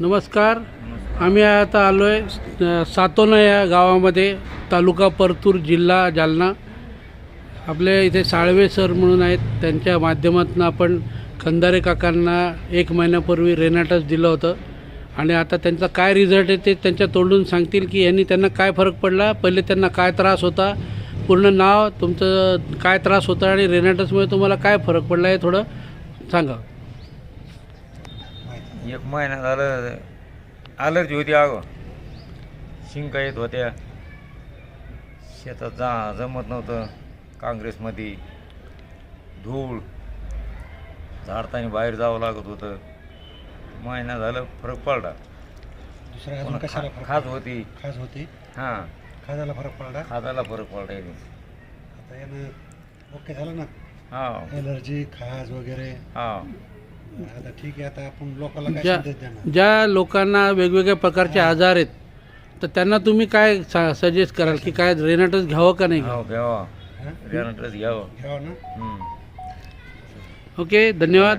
नमस्कार. आम्ही आता आलो आहे सातोना या गावामध्ये तालुका परतूर जिल्हा जालना. आपल्या इथे साळवे सर म्हणून आहेत. त्यांच्या माध्यमातून आपण खंदारे काकांना एक महिन्यापूर्वी रेनाटस दिलं होतं. आणि आता त्यांचा काय रिझल्ट आहे ते त्यांच्या तोंडून सांगतील की यांनी त्यांना काय फरक पडला? पहिले त्यांना काय त्रास होता? पूर्ण नाव तुमचं काय त्रास होता? आणि रेनाटसमुळे तुम्हाला काय फरक पडला आहे थोडं सांगा. एक महिना झालं अलर्जी होती अगं. शिंका येत होत्या. शेतात जा जमत नव्हतं. काँग्रेसमध्ये धूळ. झाडताना बाहेर जावं लागत होतं. महिना झालं फरक पडला. दुसऱ्या अजून कशाला फरक खाज होती. खाज होती? हां. खाजाला फरक पडला? खाजाला फरक पडला याने. आता यानं ओके झालं ना? हा. एलर्जी खाज वगैरे. हा. आता ठीक आहे आता आपण लोकांना काय ज्या संदेश देणार? ज्या लोकांना वेगवेगळ्या प्रकारचे आजार आहेत तर त्यांना तुम्ही काय सजेस्ट कराल की काय रेनाटस घ्यावं का नाही? हो घ्यावा. हा? रेनटच घ्यावं. घ्यावं ना? हम्म. ओके धन्यवाद.